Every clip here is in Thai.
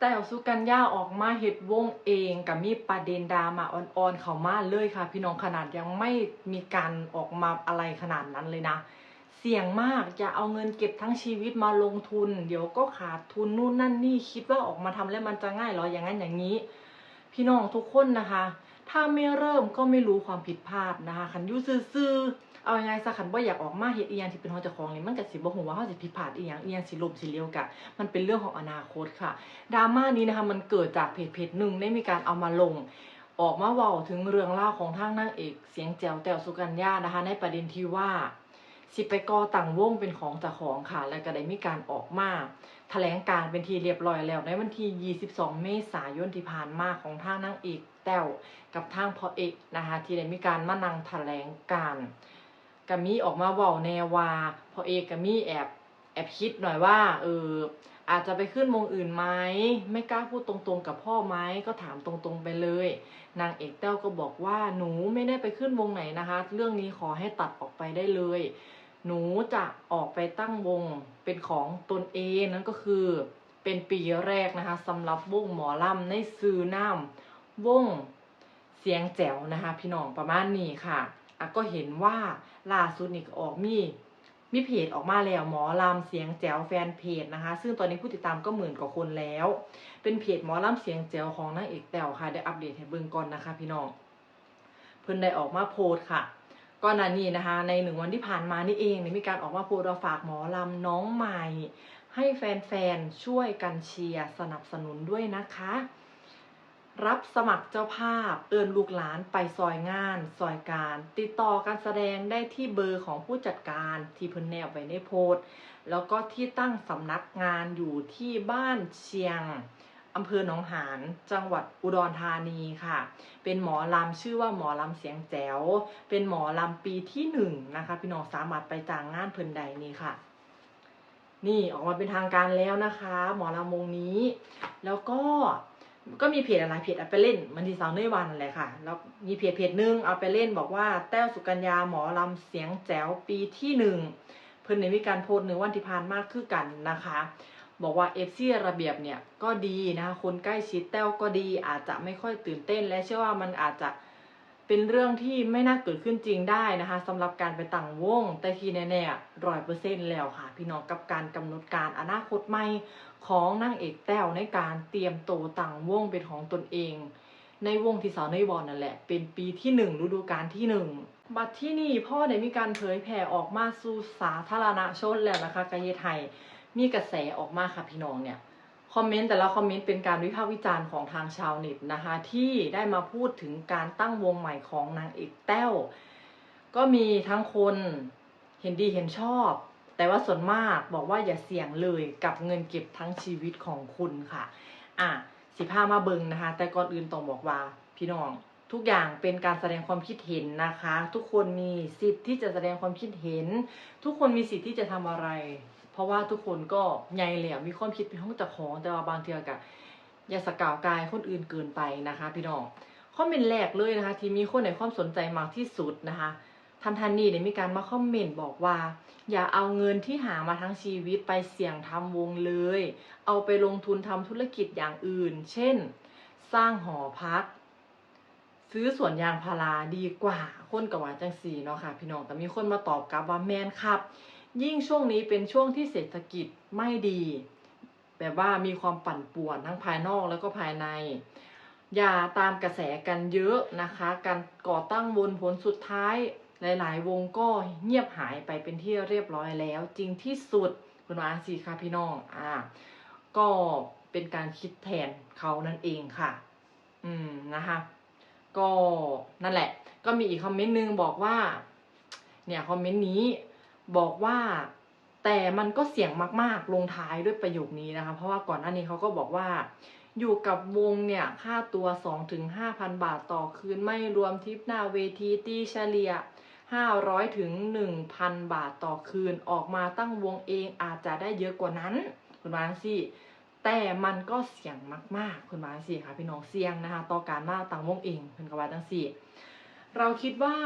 แต่สุกัญญาออกมาเฮ็ดวงเองกับมีประเด็นดราม่าอ่อนๆเข้ามาเลยค่ะ พี่น้องขนาดยังไม่มีการออกมาอะไรขนาดนั้นเลยนะ เสี่ยงมากอย่าเอาเงินเก็บทั้งชีวิตมาลงทุน เดี๋ยวก็ขาดทุนนู่นนั่นนี่คิดว่าออกมาทำแล้วมันจะง่ายหรออย่างนั้นอย่างนี้ พี่น้องทุกคนนะคะ ถ้าไม่เริ่มก็ไม่รู้ความผิดพลาดนะคะขันยูซื่อๆ เอายังไงซะขันว่าอยากออกมาเฮ็ดอีหยังที่เป็นของเจ้าของนี่มันก็สิบ่ฮู้ว่าเฮาสิผิดพลาดอีหยังอีหยังสิลมสิเลี้ยวกะมันเป็นเรื่องของอนาคตค่ะดราม่านี้นะคะมันเกิดจากเพจเพจหนึ่งได้มีการเอามาลง ออกมาเว้าถึงเรื่องเล่าของทางนางเอกเสียงแจ๋วแต้วสุกัญญานะคะ ในประเด็นที่ว่าสิไปกอต่างวงเป็นของเจ้าของค่ะ แล้วก็ได้มีการออกมาแถลงการเป็นทีเรียบร้อยแล้วในวันที่ 22 เมษายนที่ผ่านมาของทางนางเอกแต้วกับทางพ่อเอกนะคะที่ได้มีการมานั่งแถลงการ ก็มีออกมาเว้าแนวว่าพ่อเอกกมีแอบแอบคิดหน่อยว่า เออ อาจจะไปขึ้นวงอื่นไหมไม่กล้าพูดตรงๆกับพ่อไหมก็ถามตรงๆไปเลย นางเอกแต้วก็บอกว่าหนูไม่ได้ไปขึ้นวงไหนนะคะ เรื่องนี้ขอให้ตัดออกไปได้เลย หนูจะออกไปตั้งวงเป็นของตนเองนั่นก็คือเป็นปีแรกนะคะสำหรับวงหมอลำในซื้อน้ำวงเสียงแจ๋วนะคะ พี่น้องประมาณนี้ค่ะ อะก็เห็นว่าล่าสุดนี่ก็ออกมีมีเพจออกมาแล้วหมอลำเสียงแจ๋วแฟนเพจนะคะ ซึ่งตอนนี้ผู้ติดตามก็หมื่นกว่าคนแล้ว เป็นเพจหมอลำเสียงแจ๋วของนางเอกแต้วค่ะได้อัปเดตให้เบิ่งก่อนนะคะ พี่น้องเพิ่นได้ออกมาโพสค่ะก่อนหน้านี้นะคะ ในหนึ่งวันที่ผ่านมานี่เองมีการออกมาโพสต์ว่าฝากหมอลำน้องใหม่ ให้แฟนๆช่วยกันเชียร์สนับสนุนด้วยนะคะ รับสมัครเจ้าภาพ เอินลูกหลานไปซอยงาน ซอยการ ติดต่อการแสดงได้ที่เบอร์ของผู้จัดการที่เพิ่นแนบไว้ในโพสต์แล้วก็ที่ตั้งสำนักงานอยู่ที่บ้านเชียงอำเภอหนองหานจังหวัดอุดรธานีค่ะ เป็นหมอลำชื่อว่าหมอลำเสียงแจ๋ว เป็นหมอลำปีที่หนึ่งนะคะ พี่น้องสามารถไปจ้างงานเพิ่นใดนี่ค่ะ นี่ออกมาเป็นทางการแล้วนะคะ หมอลำวงนี้ แล้วก็ ก็มีเพจอะไรเพจเอาไปเล่น มันทีสาวเนยวันนั่นแหลยค่ะ แล้วมีเพจเพจหนึงเอาไปเล่นบอกว่าแต้วสุกัญญาหมอลำเสียงแจ๋วปีที่หนึ่งเพิ่นในมีการโพสต์หนึ่งวันที่ผ่านมาขึ้นกันนะคะ บอกว่าเอฟซีระเบียบเนี่ยก็ดีนะคะคนใกล้ชิดแต้วก็ดีอาจจะไม่ค่อยตื่นเต้น และเชื่อว่ามันอาจจะ เป็นเรื่องที่ไม่น่าเกิดขึ้นจริงได้นะคะสำหรับการไปต่างวง แต่ทีแน่ๆร้อยเปอร์เซ็นแล้วค่ะ พี่น้องกับการกำหนดการอนาคตใหม่ของนางเอกแต้วในการเตรียมโตต่างวงเป็นของตนเอง ในวงที่สาวในบอลนั่นแหละ เป็นปีที่หนึ่งฤดูกาลที่หนึ่งบัดที่นี่พ่อได้มีการเผยแผ่ออกมาสู่สาธารณชนแล้วนะคะกระเยไทยมีกระแสออกมาค่ะพี่น้องเนี่ย คอมเมนต์แต่ละคอมเมนต์เป็นการวิพากษ์วิจารณ์ของทางชาวเน็ตนะคะ ที่ได้มาพูดถึงการตั้งวงใหม่ของนางเอกแต้ว ก็มีทั้งคนเห็นดีเห็นชอบ แต่ว่าส่วนมากบอกว่าอย่าเสี่ยงเลยกับเงินเก็บทั้งชีวิตของคุณค่ะ อะสิพามาเบิงนะคะ แต่ก่อนอื่นต้องบอกว่าพี่น้องทุกอย่างเป็นการแสดงความคิดเห็นนะคะ ทุกคนมีสิทธิ์ที่จะแสดงความคิดเห็น ทุกคนมีสิทธิ์ที่จะทำอะไร เพราะว่าทุกคนก็ใหญ่แหล้วมีความคิดเป็นของเจ้าของแต่ว่าบางเทือกะอย่าสกาวกายคนอื่นเกินไปนะคะ พี่น้องคอมเมนต์แรกเลยนะคะ ที่มีคนในความสนใจมากที่สุดนะคะทันทันนี่เนี่ยมีการมาคอมเมนต์บอกว่า อย่าเอาเงินที่หามาทั้งชีวิตไปเสี่ยงทำวงเลย เอาไปลงทุนทำธุรกิจอย่างอื่น เช่น สร้างหอพัก ซื้อสวนยางพาราดีกว่าคนกับว่าจังสีเนาะค่ะ พี่น้องแต่มีคนมาตอบกลับว่าแมนครับ ยิ่งช่วงนี้เป็นช่วงที่เศรษฐกิจไม่ดี แบบว่ามีความปั่นป่วนทั้งภายนอกแล้วก็ภายใน อย่าตามกระแสกันเยอะนะคะ การก่อตั้งวนผลสุดท้ายหลาย ๆ วงก็เงียบหายไปเป็นที่เรียบร้อยแล้ว จริงที่สุดคุณวาสีค่ะพี่น้องอ่าก็เป็นการคิดแทนเขานั่นเองค่ะ อืมนะคะ ก็นั่นแหละ ก็มีอีกคอมเมนต์หนึงบอกว่า เนี่ยคอมเมนต์นี้ บอกว่าแต่มันก็เสี่ยงมากๆ ลงท้ายด้วยประโยคนี้นะคะ เพราะว่าก่อนหน้านี้เขาก็บอกว่า อยู่กับวงเนี่ยค่าตัว 2-5,000 บาทต่อคืนไม่รวมทิปหน้าเวทีตีเฉลี่ย500 ถึง 1,000 บาทต่อคืนออกมาตั้งวงเองอาจจะได้เยอะกว่านั้น คุณมาสิแต่มันก็เสี่ยงมากๆ คุณมาสิค่ะพี่น้องเสี่ยงนะคะ ต่อการมาตั้งวงเองเพิ่นกว่าจังซี่เราคิดว่า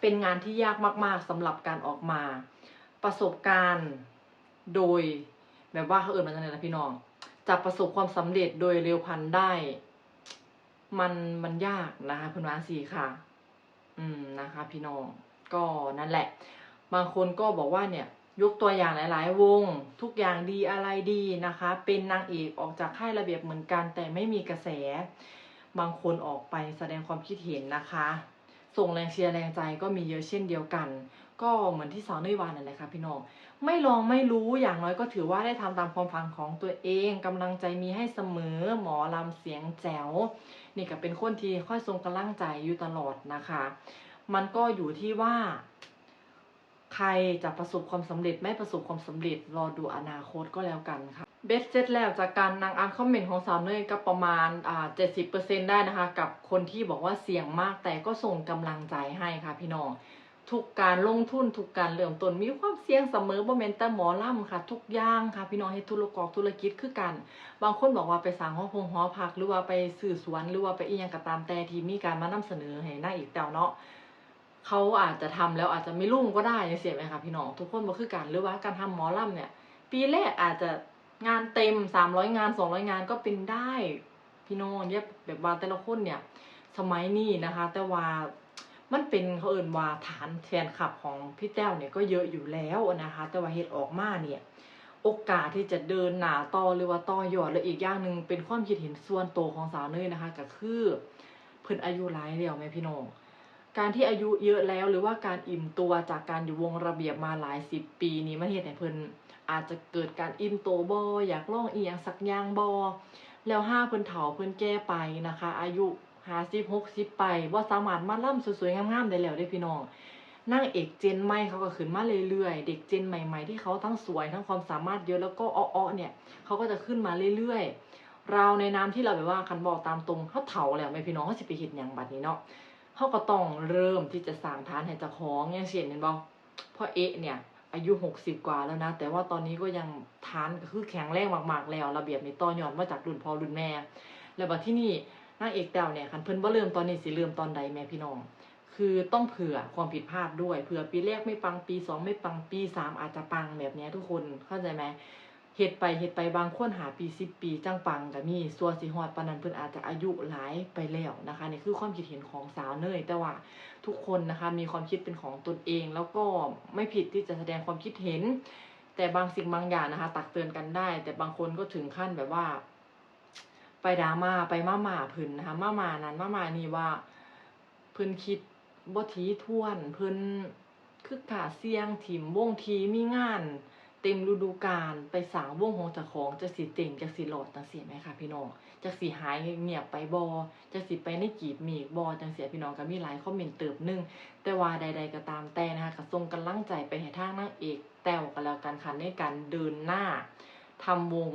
เป็นงานที่ยากมาก ๆสำหรับการออกมา ประสบการณ์โดย แบบว่าเขาเอ่ยมาจากไหนนะพี่น้องจะประสบความสำเร็จโดยเร็วพันได้ มันมันยากนะคะเพื่อนสีค่ะ อืมนะคะ พี่น้องก็นั่นแหละ บางคนก็บอกว่าเนี่ยยกตัวอย่างหลาย ๆ วง ทุกอย่างดีอะไรดีนะคะ เป็นนางเอกออกจากค่ายระเบียบเหมือนกัน แต่ไม่มีกระแส บางคนออกไปแสดงความคิดเห็นนะคะ ส่งแรงเชียร์แรงใจก็มีเยอะเช่นเดียวกัน ก็เหมือนที่สาวนุ้ยวานนั่นแหละค่ะพี่น้องไม่ลองไม่รู้อย่างน้อยก็ถือว่าได้ทำตามความฝันของตัวเองกำลังใจมีให้เสมอหมอลำเสียงแจ๋วนี่ก็เป็นคนที่ค่อยทรงกำลังใจอยู่ตลอดนะคะ มันก็อยู่ที่ว่า ใครจะประสบความสำเร็จไม่ประสบความสำเร็จรอดูอนาคตก็แล้วกันค่ะ เบสเซตแล้วจากการนางอ่านคอมเมนต์ของสาวเนยก็ประมาณอ่าเจ็ดสิบเปอร์เซ็นได้นะคะ กับคนที่บอกว่าเสี่ยงมากแต่ก็ส่งกำลังใจให้ค่ะพี่น้อง ทุกการลงทุนทุกการเริ่มต้นมีความเสี่ยงเสมอบ่แมนแต่หมอล่ำค่ะ ทุกอย่างค่ะ พี่น้องให้ธุรกอกธุรกิจคือกัน บางคนบอกว่าไปสร้างห้องพงหอพักหรือว่าไปสื่อสวนหรือว่าไปอีหยังก็ตามแต่ที่มีการมานำเสนอให้หน้าอีกแต้วเนาะเขาอาจจะทำแล้วอาจจะไม่รุ่งก็ได้เสียไหมคะพี่น้องทุกคนบ่คือกันหรือว่าการทำหมอล่ำเนี่ย ปีแรกอาจจะ งานเต็มสามร้อยงานสองร้อยงานก็เป็นได้พี่น้องเนี่ยแบบว่าแต่ละคนเนี่ย สมัยนี้นะคะ แต่ว่ามันเป็นเขาเอ่นว่าฐานแฟนคลับของพี่แต้วเนี่ยก็เยอะอยู่แล้วนะคะ แต่ว่าเฮ็ดออกมาเนี่ย โอกาสที่จะเดินหนาต่อหรือว่าต่อยอดและอีกอย่างหนึ่งเป็นความคิดเห็นส่วนตัวของสาวเนยนะคะ ก็คือเพิ่นอายุหลายแล้วแม่พี่น้องการที่อายุเยอะแล้วหรือว่าการอิ่มตัวจากการอยู่วงระเบียบมาหลายสิบปีนี้มันเฮ็ดให้เพิ่น อาจจะเกิดการอิ่มตัวบ่อยากลองอีหยังสักอย่างบ่แล้วห้าเพิ่นเฒ่าเพิ่นแก่ไปนะคะ อายุ50 60ไปบ่าสามารถมาล่ำสวยๆงามๆได้แล้วเด้พี่น้องนางเอกเจนใหม่เขาก็ขึ้นมาเรื่อยๆ เด็กเจนใหม่ๆ ที่เขาทั้งสวยทั้งความสามารถเยอะแล้วก็อ้อๆเนี่ยเขาก็จะขึ้นมาเรื่อยๆ เราในน้ำที่เราแบบว่าคันบอกตามตรงเขาเฒ่าแล้วแม่พี่น้องเขาสิไปเฮ็ดหยังบัดนี้เนาะเขาก็ต้องเริ่มที่จะสร้างฐานให้เจ้าของอย่างเช่นเห็นบ่พ่อเอะเนี่ย อายุ60กว่าแล้วนะ แต่ว่าตอนนี้ก็ยังทานคือแข็งแรงมากๆแล้ว ระเบียบในต่อยอดมาจากรุ่นพ่อรุ่นแม่ แล้วบัดที่นี่นางเอกแต้วเนี่ยคันเพิ่นบ่เริ่มตอนนี้สิเริ่มตอนใดแม่พี่น้อง คือต้องเผื่อความผิดพลาดด้วยเผื่อปีแรกไม่ปังปีสองไม่ปังปีสามอาจจะปังแบบนี้ทุกคนเข้าใจไหม เฮ็ดไปเฮ็ดไปบางคนหาปีสิบปีจังปังก็มีส่วสิฮอดปานนั้นเพิ่นอาจจะอายุหลายไปแล้วนะคะนี่คือความคิดเห็นของสาวเนยแต่ว่าทุกคนนะคะมีความคิดเป็นของตนเอง แล้วก็ไม่ผิดที่จะแสดงความคิดเห็น แต่บางสิ่งบางอย่างนะคะ ตักเตือนกันได้ แต่บางคนก็ถึงขั้นแบบว่า ไปดราม่าไปมาหมาเพิ่นนะคะมาหมานั้นมาหมานี่ว่าเพิ่นคิดบ่ทีท่วนเพิ่นคือกาเสียงถิ่มวงทีมีงาน เต็มฤดูกาลไปสางวงของจ้าของจักสิเต็งจักสิหลอดจังซี่แหมคะพี่น้องจักสิหายเงียบไปบ่จักสิไปในกีบมีบ่จังซี่พี่น้องก็มีหลายคอมเมนต์เติบหนึง แต่ว่าใด ๆ ก็ตามแต่นะคะก็ส่งกำลังใจไปให้ทางนางเอกแต้วกันแล้วกันค่ะในการเดินหน้าทำวง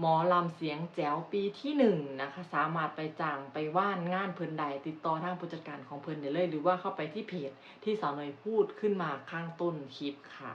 หมอลำเสียงแจ๋วปีที่หนึ่งนะคะ สามารถไปจ้างไปว่านงานเพิ่นใดติดต่อทางผู้จัดการของเพิ่นได้เลย หรือว่าเข้าไปที่เพจที่สาวเนยพูดขึ้นมาข้างต้นคลิปค่ะ